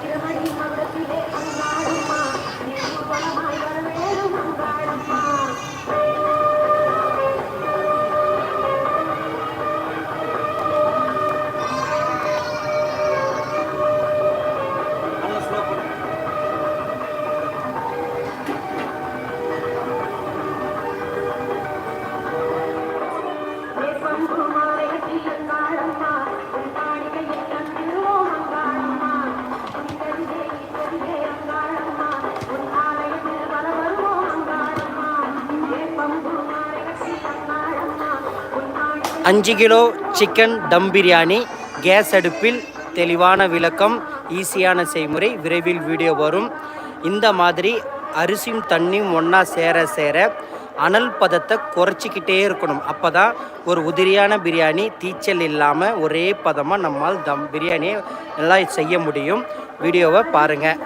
காமிக்கிறது அஞ்சு kilo chicken dum biryani. Gas அடுப்பில் தெளிவான விளக்கம் ஈஸியான செய்முறை விரைவில் வீடியோ வரும். இந்த மாதிரி அரிசியும் தண்ணியும் ஒன்றா சேர சேர அனல் பதத்தை குறைச்சிக்கிட்டே இருக்கணும். அப்போ தான் ஒரு உதிரியான பிரியாணி தீச்சல் இல்லாமல் ஒரே பதமாக நம்மால் தம் பிரியாணியை நல்லா செய்ய முடியும். வீடியோவை பாருங்கள்